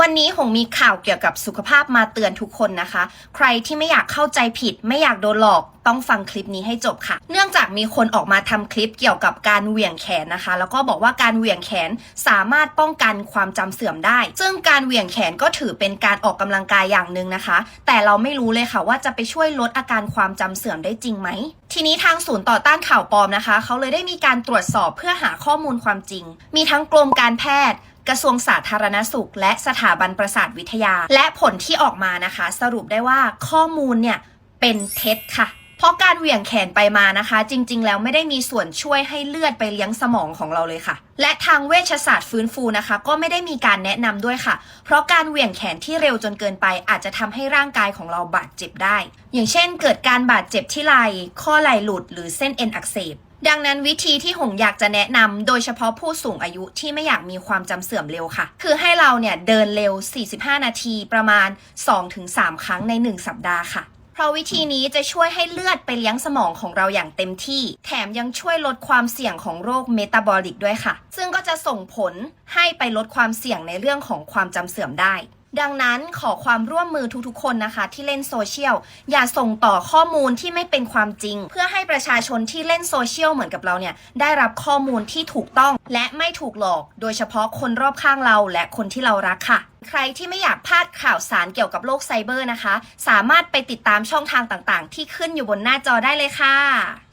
วันนี้หงมีข่าวเกี่ยวกับสุขภาพมาเตือนทุกคนนะคะ ใครที่ไม่อยากเข้าใจผิด ไม่อยากโดนหลอกต้องฟังคลิปนี้ให้จบค่ะ เนื่องจากมีคนออกมาทำคลิปเกี่ยวกับการเหวี่ยงแขนนะคะ แล้วก็บอกว่าการเหวี่ยงแขนสามารถป้องกันความจำเสื่อมได้ ซึ่งการเหวี่ยงแขนก็ถือเป็นการออกกำลังกายอย่างหนึ่งนะคะ แต่เราไม่รู้เลยค่ะว่าจะไปช่วยลดอาการความจำเสื่อมได้จริงไหม ทีนี้ทางศูนย์ต่อต้านข่าวปลอมนะคะ เขาเลยได้มีการตรวจสอบเพื่อหาข้อมูลความจริง มีทั้งกรมการแพทย์ กระทรวงสาธารณสุข และสถาบันประสาทวิทยา และผลที่ออกมานะคะ สรุปได้ว่าข้อมูลเนี่ยเป็นเท็จค่ะเพราะการเหวี่ยงแขนไปมานะคะ จริง ๆ แล้วไม่ได้มีส่วนช่วยให้เลือดไปเลี้ยงสมองของเราเลยค่ะ และทางเวชศาสตร์ฟื้นฟูนะคะ ก็ไม่ได้มีการแนะนำด้วยค่ะ เพราะการเหวี่ยงแขนที่เร็วจนเกินไป อาจจะทำให้ร่างกายของเราบาดเจ็บได้ อย่างเช่น เกิดการบาดเจ็บที่ไหล่ข้อไหล่หลุด หรือเส้นเอ็นอักเสบ ดังนั้นวิธีที่หงอยากจะแนะนำโดยเฉพาะผู้สูงอายุที่ไม่อยากมีความจำเสื่อมเร็วค่ะ คือให้เราเนี่ยเดินเร็ว 45 นาทีประมาณ 2-3 ครั้งใน 1 สัปดาห์ค่ะเพราะวิธีนี้จะช่วยให้เลือดไปเลี้ยงสมองของเราอย่างเต็มที่ แถมยังช่วยลดความเสี่ยงของโรคเมตาบอลิกด้วยค่ะ ซึ่งก็จะส่งผลให้ไปลดความเสี่ยงในเรื่องของความจำเสื่อมได้ ดังนั้นขอความร่วมมือทุกๆ คนนะคะ ที่เล่นโซเชียลอย่าส่งต่อข้อมูลที่ไม่เป็นความจริง เพื่อให้ประชาชนที่เล่นโซเชียลเหมือนกับเราเนี่ยได้รับข้อมูลที่ถูกต้องและไม่ถูกหลอก โดยเฉพาะคนรอบข้างเราและคนที่เรารักค่ะ ใครที่ไม่อยากพลาดข่าวสารเกี่ยวกับโลกไซเบอร์นะคะ สามารถไปติดตามช่องทางต่างๆ ที่ขึ้นอยู่บนหน้าจอได้เลยค่ะ